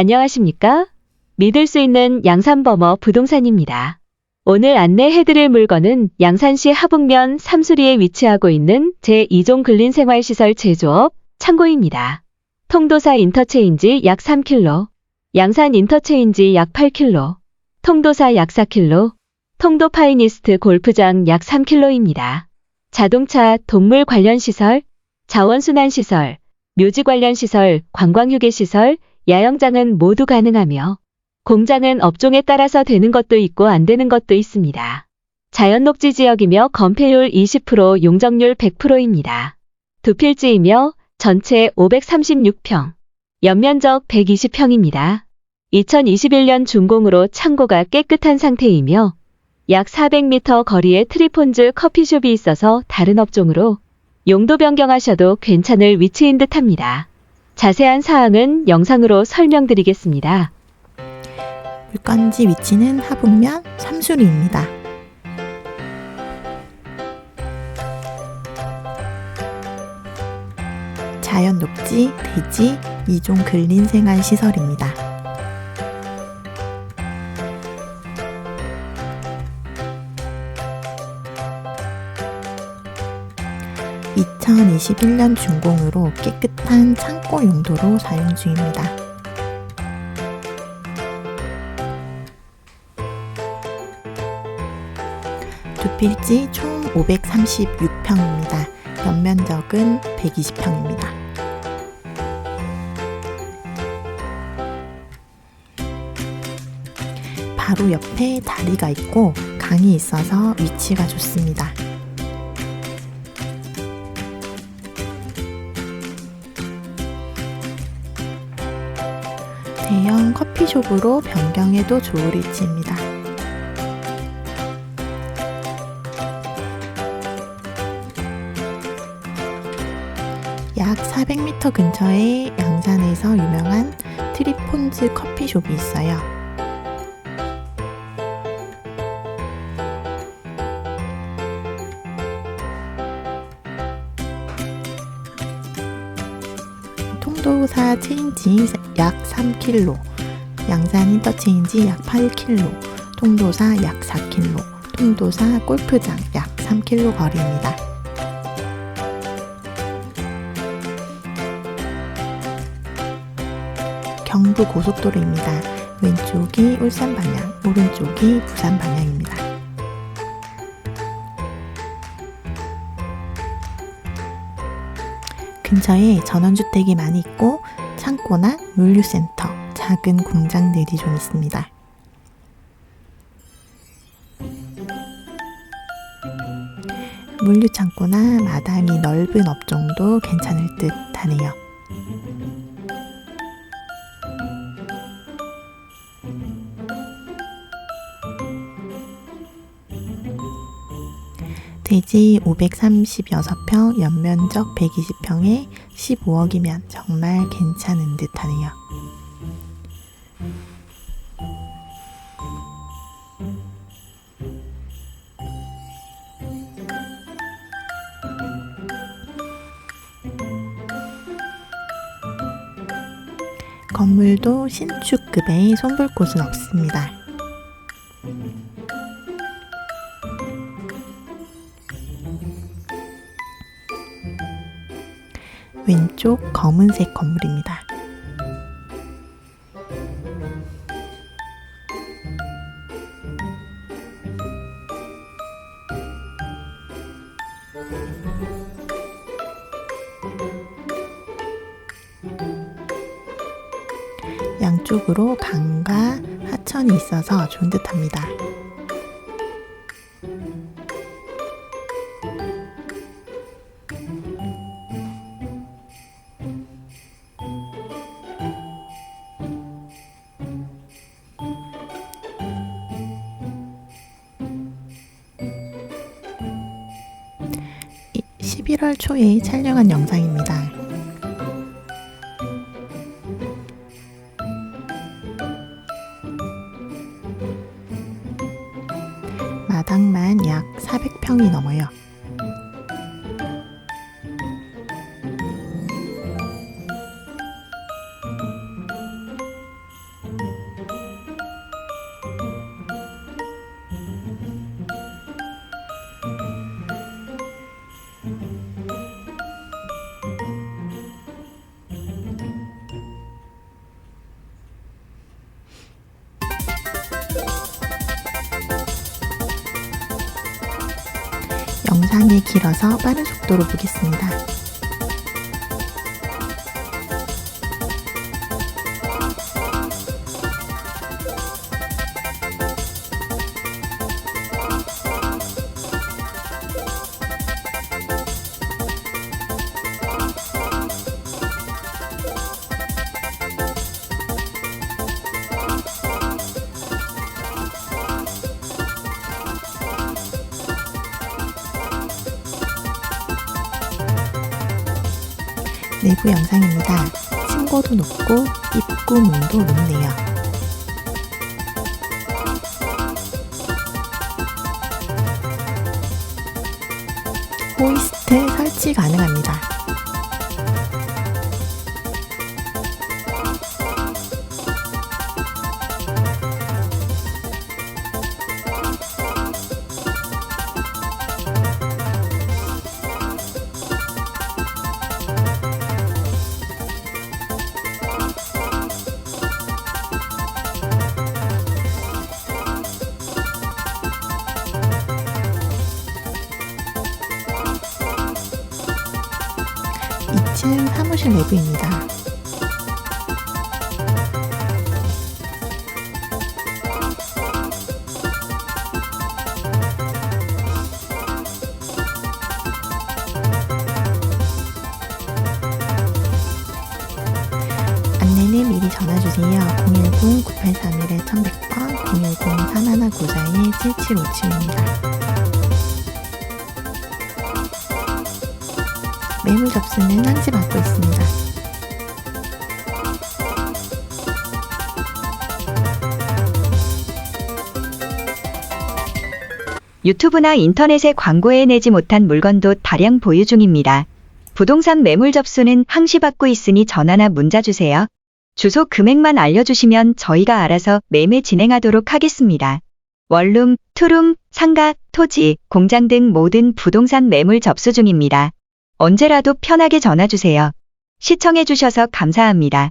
안녕하십니까? 믿을 수 있는 양산버머 부동산입니다. 오늘 안내해드릴 물건은 양산시 하북면 삼수리에 위치하고 있는 제2종 근린생활시설 제조업 창고입니다. 통도사 인터체인지 약 3km, 양산 인터체인지 약 8km, 통도사 약 4km, 통도 파이니스트 골프장 약 3km입니다. 자동차, 동물 관련 시설, 자원순환 시설, 묘지 관련 시설, 관광휴게 시설, 야영장은 모두 가능하며 공장은 업종에 따라서 되는 것도 있고 안 되는 것도 있습니다. 자연 녹지 지역이며 건폐율 20%, 용적률 100%입니다. 두 필지이며 전체 536평, 연면적 120평입니다. 2021년 준공으로 창고가 깨끗한 상태이며 약 400m 거리에 트리폰즈 커피숍이 있어서 다른 업종으로 용도 변경하셔도 괜찮을 위치인 듯 합니다. 자세한 사항은 영상으로 설명드리겠습니다. 물건지 위치는 하북면 삼수리입니다. 자연 녹지, 대지, 이종 근린 생활 시설입니다. (2021년) 준공으로 깨끗한 창고 용도로 사용 중입니다. 두 필지 총 536평입니다. 연면적은 120평입니다. 바로 옆에 다리가 있고 강이 있어서 위치가 좋습니다. 대형 커피숍으로 변경해도 좋을 위치입니다. 약 400m 근처에 양산에서 유명한 트리폰즈 커피숍이 있어요. 통도사 체인지 약 3km, 양산 인터체인지 약 8km, 통도사 약 4km, 통도사 골프장 약 3km 거리입니다. 경부 고속도로입니다. 왼쪽이 울산 방향, 오른쪽이 부산 방향입니다. 근처에 전원주택이 많이 있고 창고나 물류센터, 작은 공장들이 좀 있습니다. 물류창고나 마당이 넓은 업종도 괜찮을 듯 하네요. 대지 536평, 연면적 120평에 15억이면 정말 괜찮은 듯 하네요. 건물도 신축급에 손볼 곳은 없습니다. 왼쪽 검은색 건물입니다. 양쪽으로 강과 하천이 있어서 좋은 듯합니다. 11월 초에 촬영한 영상입니다. 마당만 약 400평이 넘어요. 영상이 길어서 빠른 속도로 보겠습니다. 내부 영상입니다. 층고도 높고 입구 문도 높네요. 호이스트 설치 가능합니다. 사무실 내부입니다. 안내는 미리 전화주세요. 010-9831-1100번, 010-3194-7757입니다. 매물 접수는 항시 받고 있습니다. 유튜브나 인터넷에 광고해 내지 못한 물건도 다량 보유 중입니다. 부동산 매물 접수는 항시 받고 있으니 전화나 문자 주세요. 주소 금액만 알려주시면 저희가 알아서 매매 진행하도록 하겠습니다. 원룸, 투룸, 상가, 토지, 공장 등 모든 부동산 매물 접수 중입니다. 언제라도 편하게 전화 주세요. 시청해주셔서 감사합니다.